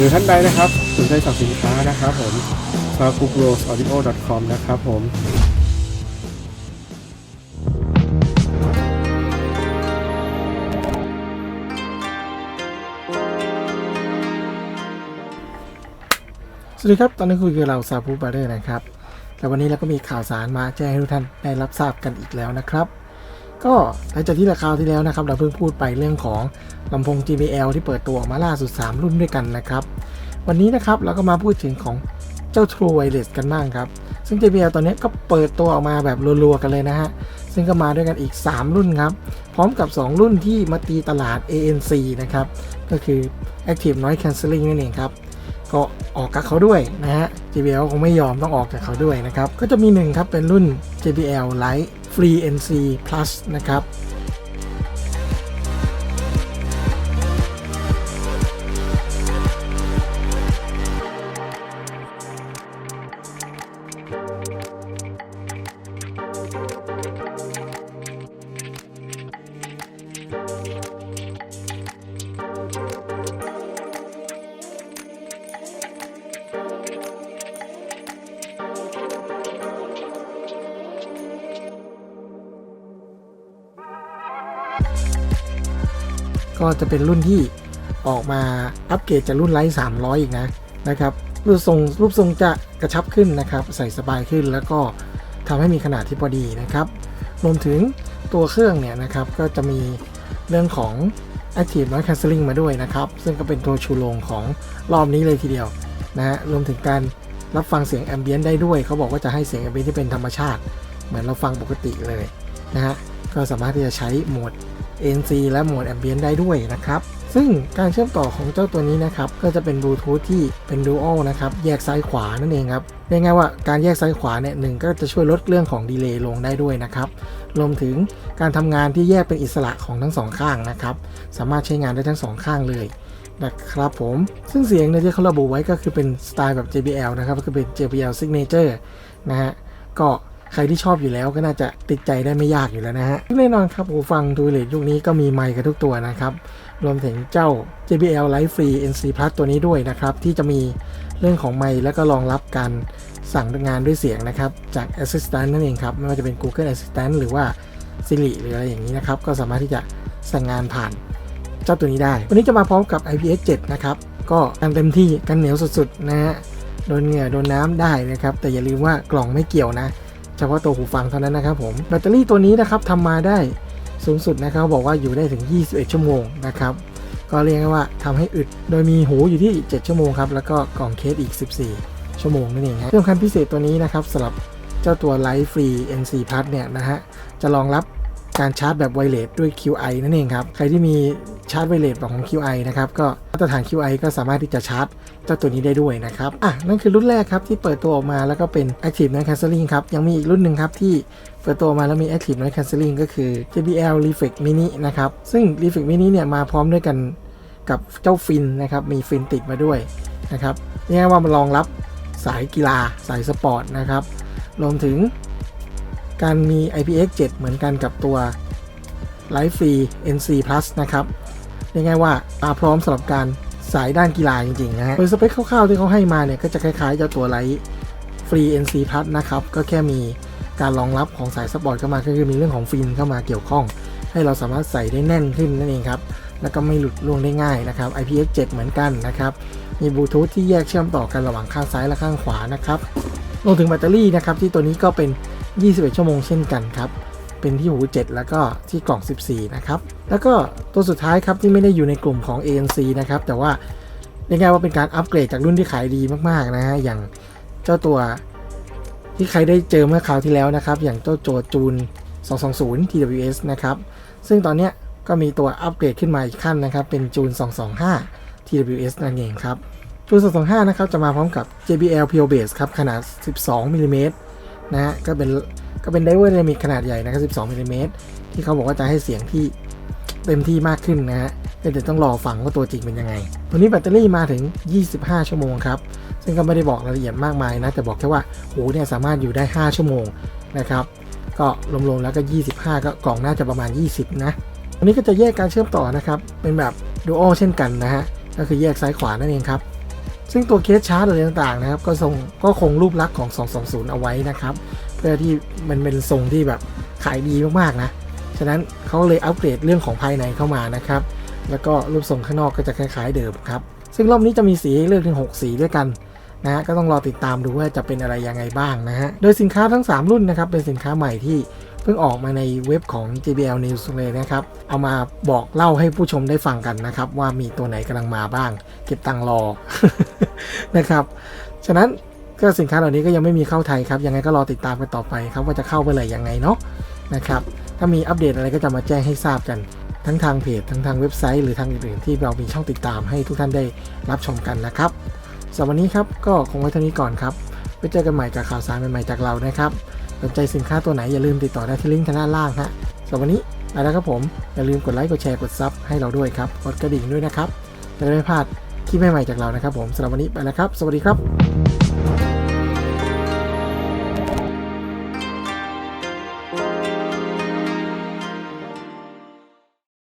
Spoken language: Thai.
หรือท่านใดนะครับสนใจสั่งสินค้านะครับผม s a k u k r o s a u d i o c o m นะครับผมสวัสดีครับ ตอนนี้คุยกับเราซาพูบาร์เดอร์นะครับ แล้ววันนี้เราก็มีข่าวสารมาแจ้งให้ทุกท่านได้รับทราบกันอีกแล้วนะครับ ก็หลังจากที่ราคราที่แล้วนะครับ เราเพิ่งพูดไปเรื่องของลำโพง JBL ที่เปิดตัวออกมาล่าสุด 3 รุ่นด้วยกันนะครับ วันนี้นะครับเราก็มาพูดถึงของเจ้า True Wireless กันบ้างครับ ซึ่ง JBL ตอนนี้ก็เปิดตัวออกมาแบบรัวๆกันเลยนะฮะ ซึ่งก็มาด้วยกันอีก 3 รุ่นครับ พร้อมกับ 2 รุ่นที่มาตีตลาด ANC นะครับ ก็คือ Active Noise Cancelling นั่นเองครับ ก็ออกกับเขาด้วยนะฮะ JBL คงไม่ยอมต้องออกจากเขาด้วยนะครับ ก็จะมีหนึ่งครับเป็นรุ่น JBL Lite Free NC Plus นะครับ ก็จะเป็นรุ่นที่ออกมาอัปเกรดจากรุ่นไลท์300 อีกนะนะครับรูปทรงรูปทรงจะกระชับขึ้นนะครับ ใส่สบายขึ้นแล้วก็ทำให้มีขนาดที่พอดีนะครับรวมถึงตัวเครื่องเนี่ยนะครับก็จะมีเรื่องของ Active Noise Cancelling มาด้วยนะครับ ซึ่งก็เป็นตัวชูโรงของรอบนี้เลยทีเดียวนะฮะรวมถึงการรับฟังเสียงแอมเบียนได้ด้วย เขาบอกว่าจะให้เสียงแอมเบียนที่เป็นธรรมชาติ เหมือนเราฟังปกติเลยนะฮะก็สามารถที่จะใช้โหมด ANC และโหมด Ambient ได้ด้วยนะครับซึ่งการเชื่อมต่อของเจ้าตัวนี้นะครับก็จะเป็นบลูทูธที่เป็น Dual นะครับแยกซ้ายขวานั่นเองครับเรียกง่ายว่าการแยกซ้ายขวาเนี่ยหนึ่งก็จะช่วยลดเรื่องของดีเลย์ลงได้ด้วยนะครับรวมถึงการทำงานที่แยกเป็นอิสระของทั้งสองข้างนะครับสามารถใช้งานได้ทั้งสองข้างเลยนะครับผมซึ่งเสียงเนี่ยที่เขาระบุไว้ก็คือเป็นสไตล์แบบ JBL นะครับก็คือเป็น JBL Signature นะฮะก็ ใครที่ชอบอยู่แล้วก็น่าจะติดใจได้ไม่ยากอยู่แล้วนะฮะแน่นอนครับหูฟังดูเลทยุคนี้ก็มีไมค์กันทุกตัวนะครับ รวมถึงเจ้า JBL Live Free NC Plus ตัวนี้ด้วยนะครับ ที่จะมีเรื่องของไมค์แล้วก็รองรับการสั่งงานด้วยเสียงนะครับ จาก Assistant นั่นเองครับ ไม่ว่าจะเป็น Google Assistant หรือว่า Siri หรืออะไรอย่างนี้นะครับ ก็สามารถที่จะสั่งงานผ่านเจ้าตัวนี้ได้ วันนี้จะมาพร้อมกับ IPX7 นะครับ ก็กันเต็มที่กันเหนียวสุดๆนะฮะโดนเหงื่อโดนน้ำได้นะครับ แต่อย่าลืมว่ากล่องไม่เกี่ยวนะ เฉพาะตัวหูฟังเท่านั้นนะครับผมแบตเตอรี่ตัวนี้นะครับทำมาได้สูงสุดนะครับบอกว่าอยู่ได้ถึง 21 ชั่วโมงนะครับก็เรียกว่าทำให้อึด โดยมีหูอยู่ที่ 7 ชั่วโมงครับแล้วก็กล่องเคสอีก 14 ชั่วโมงนั่นเองครับที่สำคัญพิเศษตัวนี้นะครับสำหรับเจ้าตัว Light Free NC Plus เนี่ยนะฮะจะรองรับการชาร์จแบบไวเลสด้วย QI นั่นเองครับใครที่มีชาร์จไวเลสแบบของ QI นะครับก็ มาตรฐาน QI ก็สามารถที่จะชาร์จเจ้าตัวนี้ได้ด้วยนะครับ อะ นั่นคือรุ่นแรกครับที่เปิดตัวออกมาแล้วก็เป็น Active Noise Cancelling ครับ ยังมีอีกรุ่นหนึ่งครับที่เปิดตัวมาแล้วมี Active Noise Cancelling ก็คือ JBL Reflex Mini นะครับ ซึ่ง Reflex Mini เนี่ยมาพร้อมด้วยกันกับเจ้าฟินนะครับ มีฟินติดมาด้วยนะครับเรียว่ามันรองรับสายกีฬาสายสปอร์ตนะครับ รวมถึงการมี IPX7 เหมือนกันกับตัว Live Free NC Plus นะครับ ง่ายว่ามาพร้อมสำหรับการสายด้านกีฬาจริงๆนะฮะโดยสเปคคร่าวๆที่เขาให้มาเนี่ยก็จะคล้ายๆเจ้าตัว Live Free NC Plus นะครับ ก็แค่มีการรองรับของสายสปอร์ตเข้ามาก็คือมีเรื่องของฟินเข้ามาเกี่ยวข้อง ให้เราสามารถใส่ได้แน่นขึ้นนั่นเองครับ แล้วก็ไม่หลุดล่วงได้ง่ายนะครับ IPX7 เหมือนกันนะครับ มีบลูทูธที่แยกเชื่อมต่อกันระหว่างข้างซ้ายและข้างขวานะครับรวมถึงแบตเตอรี่นะครับที่ตัวนี้ก็เป็น 21 ชั่วโมงเช่นกันครับ เป็นที่หู 7 แล้วก็ที่กล่อง 14 นะครับ แล้วก็ตัวสุดท้ายครับที่ไม่ได้อยู่ในกลุ่มของ ANC นะครับ แต่ว่าเรียกง่ายว่าเป็นการอัปเกรดจากรุ่นที่ขายดีมากๆนะฮะ อย่างเจ้าตัวที่ใครได้เจอเมื่อคราวที่แล้วนะครับ อย่างเจ้าโจจูน 220 TWS นะครับ ซึ่งตอนเนี้ยก็มีตัวอัปเกรดขึ้นมาอีกขั้นนะครับ เป็นจูน 225 TWS นั่นเองครับ จูน 225 นะครับ จะมาพร้อมกับ JBL Pure Bass ครับ ขนาด 12มิลลิเมตรนะฮะ ก็เป็น ก็เป็นไดเวอร์เดมิกขนาดใหญ่นะครับ 12มิลลิเมตรที่เขาบอกว่าจะให้เสียงที่เต็มที่มากขึ้นนะฮะแต่เดี๋ยวต้องรอฟังว่าตัวจริงเป็นยังไง ตัวนี้แบตเตอรี่มาถึง 25 ชั่วโมงครับ ซึ่งก็ไม่ได้บอกรายละเอียดมากมายนะ แต่บอกแค่ว่าโหเนี่ยสามารถอยู่ได้ 5 ชั่วโมงนะครับ ก็รวมๆแล้วก็ 25 ก็กล่องน่าจะประมาณ 20 นะอันนี้ก็จะแยกการเชื่อมต่อนะครับ เป็นแบบ Dual เช่นกันนะฮะ ก็คือแยกซ้ายขวานั่นเองครับ ซึ่งตัวเคสชาร์ตอะไรต่างๆนะครับ ก็ทรงก็คงรูปลักษณ์ของ 220 เอาไว้นะครับ เพื่อที่มันเป็นทรงที่แบบขายดีมากๆนะ ฉะนั้นเขาเลยอัปเกรดเรื่องของภายในเข้ามานะครับ แล้วก็รูปทรงข้างนอกก็จะคล้ายๆเดิมครับ ซึ่งรอบนี้จะมีสีให้เลือกถึง 6 สีด้วยกันนะฮะก็ต้องรอติดตามดูว่าจะเป็นอะไรยังไงบ้างนะฮะ โดยสินค้าทั้ง 3 รุ่นนะครับเป็นสินค้าใหม่ที่เพิ่งออกมาในเว็บของ JBL News เลยนะครับ เอามาบอกเล่าให้ผู้ชมได้ฟังกันนะครับ ว่ามีตัวไหนกำลังมาบ้าง เก็บตังรอนะครับ ฉะนั้น ก็สินค้าเหล่านี้ก็ยังไม่มีเข้าไทยครับ ยังไงก็รอติดตามกันต่อไปครับว่าจะเข้าไหร่ยังไงเนาะนะครับ ถ้ามีอัปเดตอะไรก็จะมาแจ้งให้ทราบกัน ทั้งทางเพจ ทั้งทางเว็บไซต์หรือทางอื่นๆที่เรามีช่องติดตามให้ทุกท่านได้รับชมกันนะครับสำหรับวันนี้ครับก็คงไว้เท่านี้ก่อนครับไว้เจอกันใหม่กับข่าวสารใหม่ๆจากเรานะครับสนใจสินค้าตัวไหนอย่าลืมติดต่อได้ที่ลิงก์ทางด้านล่างฮะสำหรับวันนี้ไปแล้วครับผมอย่าลืมกดไลค์กดแชร์กดซับให้เราด้วยครับกดกระดิ่งด้วยนะครับจะได้ไม่พลาดคลิปใหม่ๆจากเรานะครับผมสำหรับวันนี้ไปแล้วครับ สวัสดีครับ